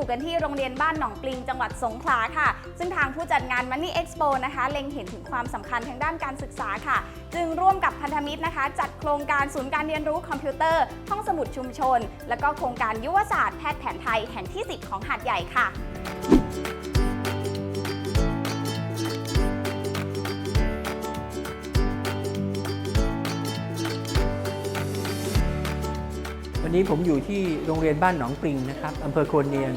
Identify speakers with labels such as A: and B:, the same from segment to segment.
A: อยู่กันที่โรงเรียนบ้านหนองปลิงจังหวัดสงขลาค่ะ ซึ่งทางผู้จัดงาน Money Expo นะคะ เล็งเห็นถึงความสำคัญทางด้านการศึกษาค่ะ จึงร่วมกับพันธมิตรนะคะ จัดโครงการศูนย์การเรียนรู้คอมพิวเตอร์ ห้องสมุดชุมชน และก็โครงการยุวศาสตร์แพทย์แผนไทยแห่งที่ 10 ของหาดใหญ่ค่ะ
B: วันนี้ผมอยู่ที่โรงเรียนบ้านหนองปริงนะครับอำเภอโคนเนียง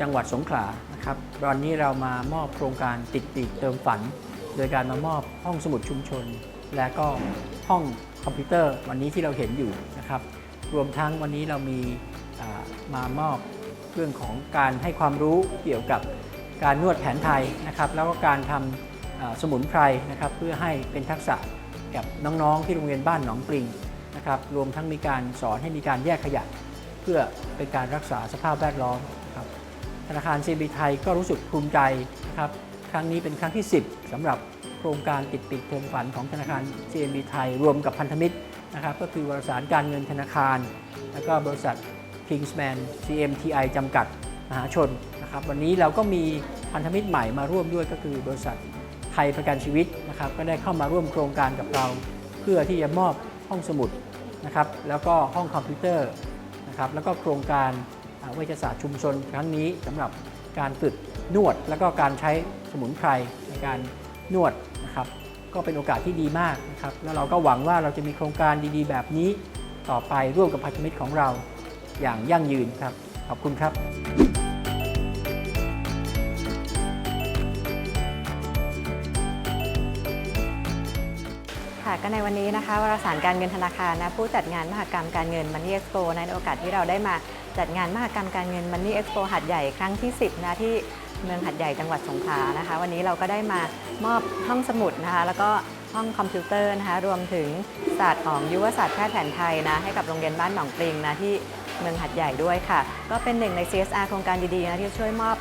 B: จังหวัดสงขลานะครับตอนนี้เรามามอบโครงการติดปีกเติมฝัน โดยการมามอบห้องสมุดชุมชน และก็ห้องคอมพิวเตอร์วันนี้ที่เราเห็นอยู่นะครับ รวมทั้งวันนี้เรามีมามอบเรื่องของการให้ความรู้เกี่ยวกับการนวดแผนไทยนะครับแล้วก็การทำอ่าสมุนไพรนะครับเพื่อให้เป็นทักษะกับน้องๆที่โรงเรียนบ้านหนองปริง นะครับรวมทั้งมีการสอนให้มีการแยกขยะ เพื่อเป็นการรักษาสภาพแวดล้อมครับธนาคาร CB ไทยก็รู้สึกภูมิใจนะครับครั้งนี้เป็นครั้งที่ 10สำหรับโครงการติดปีกเทิมฝันของธนาคาร CMB ไทยรวมกับพันธมิตรนะครับก็คือบริษัทการเงินธนาคาร แล้วก็บริษัท Kingsman CMTI จำกัดมหาชนนะครับวันนี้เราก็มีพันธมิตรใหม่มาร่วมด้วยก็คือบริษัทไทยประกันชีวิตนะครับก็ได้เข้ามาร่วมโครงการกับเรา เพื่อที่จะมอบ ห้องสมุดนะครับแล้วก็ห้องคอมพิวเตอร์นะครับแล้วก็โครงการเวชศาสตร์ชุมชนครั้งนี้สำหรับการฝึกนวด แล้วก็การใช้สมุนไพรในการนวดนะครับก็เป็นโอกาสที่ดีมากนะครับแล้วเราก็หวังว่าเราจะมีโครงการดีๆ แบบนี้ต่อไปร่วมกับพันธมิตรของเราอย่างยั่งยืนครับขอบคุณครับ
C: ค่ะก็ในวันนี้นะคะวารสารการเงินธนาคารนะผู้จัดงานมหกรรมการเงิน Money Expo ในโอกาสที่เราได้มาจัดงานมหกรรมการเงิน Money Expo หัดใหญ่ครั้งที่ 10 นะที่เมืองหัดใหญ่จังหวัดสงขลานะคะ วันนี้เราก็ได้มามอบห้องสมุดนะคะแล้วก็ห้องคอมพิวเตอร์นะคะรวมถึงศาสตร์ของยุวศาสตร์แพทย์แผนไทยนะให้กับโรงเรียนบ้านหนองปริงนะที่เมืองหัดใหญ่ด้วยค่ะ ก็เป็นหนึ่งใน CSR โครงการดีๆนะที่ช่วยมอบ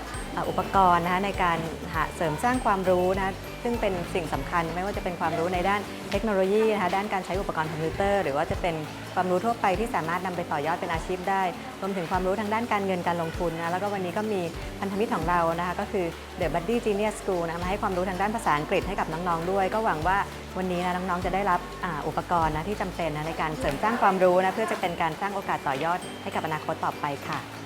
C: อุปกรณ์นะคะในการหาเสริมสร้างความรู้นะคะซึ่งเป็นสิ่งสำคัญไม่ว่าจะเป็นความรู้ในด้านเทคโนโลยีนะคะด้านการใช้อุปกรณ์คอมพิวเตอร์ หรือว่าจะเป็นความรู้ทั่วไปที่สามารถนำไปต่อยอดเป็นอาชีพได้ รวมถึงความรู้ทางด้านการเงินการลงทุนนะแล้วก็วันนี้ก็มีพันธมิตรของเรานะคะก็คือ The Buddy Genius School นะมาให้ความรู้ทางด้านภาษาอังกฤษให้กับน้องๆด้วย ก็หวังว่าวันนี้นะน้องๆจะได้รับอ,อุปกรณ์นะที่จำเป็นนะในการเสริมสร้างความรู้นะเพื่อจะเป็นการสร้างโอกาสต่อยอดให้กับอนาคตต่อไปค่ะ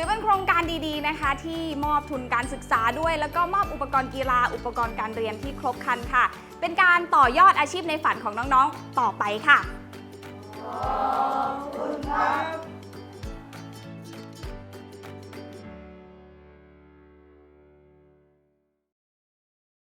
A: ถือเป็นโครงการดีๆนะคะ ที่มอบทุนการศึกษาด้วย แล้วก็มอบอุปกรณ์กีฬา อุปกรณ์การเรียนที่ครบครันค่ะ เป็นการต่อยอดอาชีพในฝันของน้องๆต่อไปค่ะ